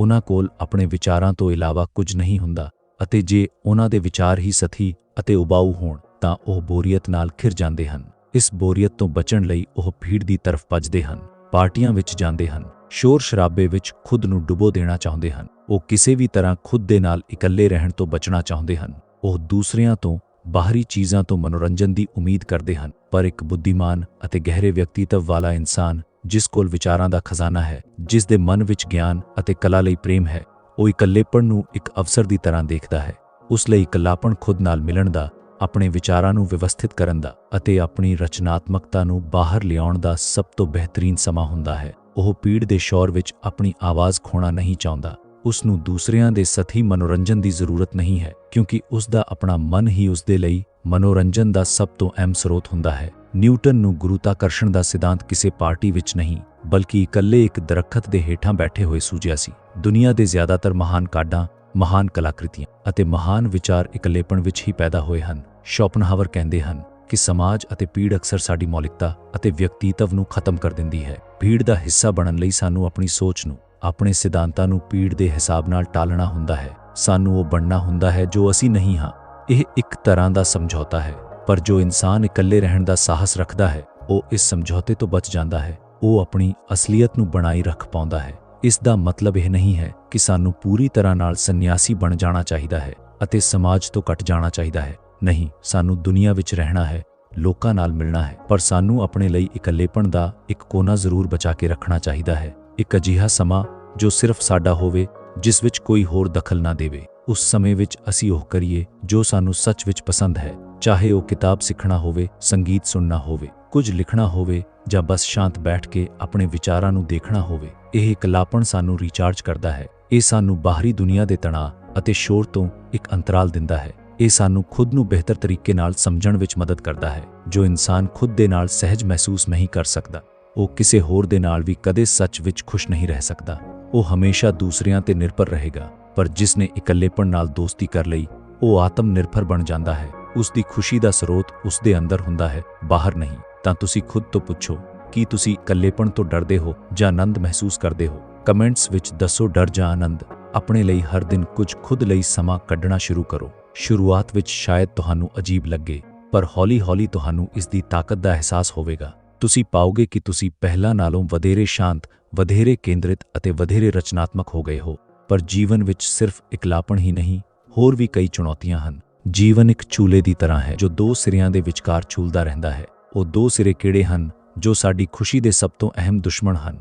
ਉਹਨਾਂ ਕੋਲ ਆਪਣੇ ਵਿਚਾਰਾਂ ਤੋਂ ਇਲਾਵਾ ਕੁਝ ਨਹੀਂ ਹੁੰਦਾ ਅਤੇ ਜੇ ਉਹਨਾਂ ਦੇ ਵਿਚਾਰ ਹੀ ਸਥੀ ਅਤੇ ਉਬਾਊ ਹੋਣ, ਤਾਂ ਉਹ ਬੋਰੀਅਤ ਨਾਲ ਖਿਰ ਜਾਂਦੇ ਹਨ। ਇਸ ਬੋਰੀਅਤ ਤੋਂ ਬਚਣ ਲਈ ਉਹ ਭੀੜ ਦੀ ਤਰਫ ਭੱਜਦੇ ਹਨ, ਪਾਰਟੀਆਂ ਵਿੱਚ ਜਾਂਦੇ ਹਨ, ਸ਼ੋਰ ਸ਼ਰਾਬੇ ਵਿੱਚ ਖੁਦ ਨੂੰ ਡੁਬੋ ਦੇਣਾ ਚਾਹੁੰਦੇ ਹਨ। ਉਹ ਕਿਸੇ ਵੀ ਤਰ੍ਹਾਂ ਖੁਦ ਦੇ ਨਾਲ ਇਕੱਲੇ ਰਹਿਣ ਤੋਂ ਬਚਣਾ ਚਾਹੁੰਦੇ ਹਨ। ਉਹ ਦੂਸਰਿਆਂ ਤੋਂ, ਬਾਹਰੀ ਚੀਜ਼ਾਂ ਤੋਂ ਮਨੋਰੰਜਨ ਦੀ ਉਮੀਦ ਕਰਦੇ ਹਨ, ਪਰ ਇੱਕ ਬੁੱਧੀਮਾਨ ਅਤੇ ਗਹਿਰੇ ਵਿਅਕਤੀਤਵ ਵਾਲਾ ਇਨਸਾਨ ਜਿਸ ਕੋਲ ਵਿਚਾਰਾਂ ਦਾ ਖਜ਼ਾਨਾ ਹੈ, ਜਿਸ ਦੇ ਮਨ ਵਿੱਚ ਗਿਆਨ ਅਤੇ ਕਲਾ ਲਈ ਪ੍ਰੇਮ ਹੈ, ਉਹ ਇਕੱਲੇਪਣ ਨੂੰ ਇੱਕ ਅਵਸਰ ਦੀ ਤਰ੍ਹਾਂ ਦੇਖਦਾ ਹੈ, ਉਸ ਲਈ ਇਕੱਲਾਪਣ ਖੁਦ ਨਾਲ ਮਿਲਣ ਦਾ, ਆਪਣੇ ਵਿਚਾਰਾਂ ਨੂੰ ਵਿਵਸਥਿਤ ਕਰਨ ਦਾ ਅਤੇ ਆਪਣੀ ਰਚਨਾਤਮਕਤਾ ਨੂੰ ਬਾਹਰ ਲਿਆਉਣ ਦਾ ਸਭ ਤੋਂ ਬਿਹਤਰੀਨ ਸਮਾਂ ਹੁੰਦਾ ਹੈ। ਉਹ ਪੀੜ ਦੇ ਸ਼ੌਰ ਵਿੱਚ ਆਪਣੀ ਆਵਾਜ਼ ਖੋਣਾ ਨਹੀਂ ਚਾਹੁੰਦਾ, ਉਸ ਨੂੰ ਦੂਸਰਿਆਂ ਦੇ ਸਥੀ ਮਨੋਰੰਜਨ ਦੀ ਜ਼ਰੂਰਤ ਨਹੀਂ ਹੈ, ਕਿਉਂਕਿ ਉਸ ਦਾ ਆਪਣਾ ਮਨ ਹੀ ਉਸ ਦੇ ਲਈ ਮਨੋਰੰਜਨ ਦਾ ਸਭ ਤੋਂ ਅਹਿਮ ਸਰੋਤ ਹੁੰਦਾ ਹੈ। ਨਿਊਟਨ ਨੂੰ ਗੁਰੂਤਾਕਰਸ਼ਣ ਦਾ ਸਿਧਾਂਤ ਕਿਸੇ ਪਾਰਟੀ ਵਿੱਚ ਨਹੀਂ, ਬਲਕਿ ਇਕੱਲੇ ਇੱਕ ਦਰਖਤ ਦੇ ਹੇਠਾਂ ਬੈਠੇ ਹੋਏ ਸੂਝਿਆ ਸੀ। ਦੁਨੀਆ ਦੇ ਜ਼ਿਆਦਾਤਰ ਮਹਾਨ ਕਾਢਾਂ, ਮਹਾਨ ਕਲਾਕ੍ਰਿਤੀਆਂ ਅਤੇ ਮਹਾਨ ਵਿਚਾਰ ਇਕੱਲੇਪਣ ਵਿੱਚ ਹੀ ਪੈਦਾ ਹੋਏ ਹਨ। ਸ਼ੋਪਨਹਾਵਰ ਕਹਿੰਦੇ ਹਨ ਕਿ ਸਮਾਜ ਅਤੇ ਪੀੜ ਅਕਸਰ ਸਾਡੀ ਮੌਲਿਕਤਾ ਅਤੇ ਵਿਅਕਤੀਤਵ ਨੂੰ ਖਤਮ ਕਰ ਦਿੰਦੀ ਹੈ। ਭੀੜ ਦਾ ਹਿੱਸਾ ਬਣਨ ਲਈ ਸਾਨੂੰ ਆਪਣੀ ਸੋਚ ਨੂੰ, ਆਪਣੇ ਸਿਧਾਂਤਾਂ ਨੂੰ ਪੀੜ ਦੇ ਹਿਸਾਬ ਨਾਲ ਟਾਲਣਾ ਹੁੰਦਾ ਹੈ। ਸਾਨੂੰ ਉਹ ਬਣਨਾ ਹੁੰਦਾ ਹੈ ਜੋ ਅਸੀਂ ਨਹੀਂ ਹਾਂ। ਇਹ ਇੱਕ ਤਰ੍ਹਾਂ ਦਾ ਸਮਝੌਤਾ ਹੈ। ਪਰ ਜੋ ਇਨਸਾਨ ਇਕੱਲੇ ਰਹਿਣ ਦਾ ਸਾਹਸ ਰੱਖਦਾ ਹੈ, ਉਹ ਇਸ ਸਮਝੌਤੇ ਤੋਂ ਬਚ ਜਾਂਦਾ ਹੈ। ਉਹ ਆਪਣੀ ਅਸਲੀਅਤ ਨੂੰ ਬਣਾਈ ਰੱਖ ਪਾਉਂਦਾ ਹੈ। ਇਸ ਦਾ ਮਤਲਬ ਇਹ ਨਹੀਂ ਹੈ ਕਿ ਸਾਨੂੰ ਪੂਰੀ ਤਰ੍ਹਾਂ ਨਾਲ ਸੰਨਿਆਸੀ ਬਣ ਜਾਣਾ ਚਾਹੀਦਾ ਹੈ ਅਤੇ ਸਮਾਜ ਤੋਂ ਕੱਟ ਜਾਣਾ ਚਾਹੀਦਾ ਹੈ। ਨਹੀਂ, ਸਾਨੂੰ ਦੁਨੀਆ ਵਿੱਚ ਰਹਿਣਾ ਹੈ, ਲੋਕਾਂ ਨਾਲ ਮਿਲਣਾ ਹੈ, ਪਰ ਸਾਨੂੰ ਆਪਣੇ ਲਈ ਇਕੱਲੇਪਣ ਦਾ ਇੱਕ ਕੋਨਾ ਜ਼ਰੂਰ ਬਚਾ ਕੇ ਰੱਖਣਾ ਚਾਹੀਦਾ ਹੈ। ਇੱਕ ਅਜਿਹਾ ਸਮਾਂ ਜੋ ਸਿਰਫ ਸਾਡਾ ਹੋਵੇ, ਜਿਸ ਵਿੱਚ ਕੋਈ ਹੋਰ ਦਖਲ ਨਾ ਦੇਵੇ। ਉਸ ਸਮੇਂ ਵਿੱਚ ਅਸੀਂ ਉਹ ਕਰੀਏ ਜੋ ਸਾਨੂੰ ਸੱਚ ਵਿੱਚ ਪਸੰਦ ਹੈ। ਚਾਹੇ ਉਹ ਕਿਤਾਬ ਸਿੱਖਣਾ ਹੋਵੇ, ਸੰਗੀਤ ਸੁਣਨਾ ਹੋਵੇ, ਕੁਝ ਲਿਖਣਾ ਹੋਵੇ ਜਾਂ ਬਸ ਸ਼ਾਂਤ ਬੈਠ ਕੇ ਆਪਣੇ ਵਿਚਾਰਾਂ ਨੂੰ ਦੇਖਣਾ ਹੋਵੇ, ਇਹ ਇਕੱਲਾਪਣ ਸਾਨੂੰ ਰੀਚਾਰਜ ਕਰਦਾ ਹੈ। ਇਹ ਸਾਨੂੰ ਬਾਹਰੀ ਦੁਨੀਆ ਦੇ ਤਣਾਅ ਅਤੇ ਸ਼ੋਰ ਤੋਂ ਇੱਕ ਅੰਤਰਾਲ ਦਿੰਦਾ ਹੈ। ਇਹ ਸਾਨੂੰ ਖੁਦ ਨੂੰ ਬਿਹਤਰ ਤਰੀਕੇ ਨਾਲ ਸਮਝਣ ਵਿੱਚ ਮਦਦ ਕਰਦਾ ਹੈ, ਜੋ ਇਨਸਾਨ ਖੁਦ ਦੇ ਨਾਲ ਸਹਿਜ ਮਹਿਸੂਸ ਨਹੀਂ ਕਰ ਸਕਦਾ। ਉਹ ਕਿਸੇ ਹੋਰ ਦੇ ਨਾਲ ਵੀ ਕਦੇ ਸੱਚ ਵਿੱਚ ਖੁਸ਼ ਨਹੀਂ ਰਹਿ ਸਕਦਾ। ਉਹ ਹਮੇਸ਼ਾ ਦੂਸਰਿਆਂ ਤੇ ਨਿਰਭਰ ਰਹੇਗਾ, ਪਰ ਜਿਸ ਨੇ ਇਕੱਲੇਪਣ ਨਾਲ ਦੋਸਤੀ ਕਰ ਲਈ, ਉਹ ਆਤਮ ਨਿਰਭਰ ਬਣ ਜਾਂਦਾ ਹੈ। ਉਸ ਦੀ ਖੁਸ਼ੀ ਦਾ ਸਰੋਤ ਉਸ ਦੇ ਅੰਦਰ ਹੁੰਦਾ ਹੈ, ਬਾਹਰ ਨਹੀਂ। ਤਾਂ ਤੁਸੀਂ ਖੁਦ ਤੋਂ ਪੁੱਛੋ, ਕੀ ਤੁਸੀਂ ਇਕੱਲੇਪਣ ਤੋਂ ਡਰਦੇ ਹੋ ਜਾਂ ਆਨੰਦ ਮਹਿਸੂਸ ਕਰਦੇ ਹੋ? ਕਮੈਂਟਸ ਵਿੱਚ ਦੱਸੋ ਡਰ ਜਾਂ ਆਨੰਦ। ਆਪਣੇ ਲਈ ਹਰ ਦਿਨ ਕੁਝ ਖੁਦ ਲਈ ਸਮਾਂ ਕੱਢਣਾ ਸ਼ੁਰੂ ਕਰੋ। ਸ਼ੁਰੂਆਤ ਵਿੱਚ ਸ਼ਾਇਦ ਤੁਹਾਨੂੰ ਅਜੀਬ ਲੱਗੇ, ਪਰ ਹੌਲੀ-ਹੌਲੀ ਤੁਹਾਨੂੰ ਇਸ ਦੀ ਤਾਕਤ ਦਾ ਅਹਿਸਾਸ ਹੋਵੇਗਾ। ਤੁਸੀਂ ਪਾਓਗੇ ਕਿ ਤੁਸੀਂ ਪਹਿਲਾਂ ਨਾਲੋਂ ਵਧੇਰੇ ਸ਼ਾਂਤ, ਵਧੇਰੇ ਕੇਂਦਰਿਤ ਅਤੇ ਵਧੇਰੇ ਰਚਨਾਤਮਕ ਹੋ ਗਏ ਹੋ। ਪਰ ਜੀਵਨ ਵਿੱਚ ਸਿਰਫ ਇਕਲਾਪਣ ਹੀ ਨਹੀਂ, ਹੋਰ ਵੀ ਕਈ ਚੁਣੌਤੀਆਂ ਹਨ। ਜੀਵਨ ਇੱਕ ਚੂਲੇ ਦੀ ਤਰ੍ਹਾਂ ਹੈ, ਜੋ ਦੋ ਸਿਰਿਆਂ ਦੇ ਵਿਚਕਾਰ ਝੂਲਦਾ ਰਹਿੰਦਾ ਹੈ। ਉਹ ਦੋ ਸਿਰੇ ਕਿਹੜੇ ਹਨ, ਜੋ ਸਾਡੀ ਖੁਸ਼ੀ ਦੇ ਸਭ ਤੋਂ ਅਹਿਮ ਦੁਸ਼ਮਣ ਹਨ?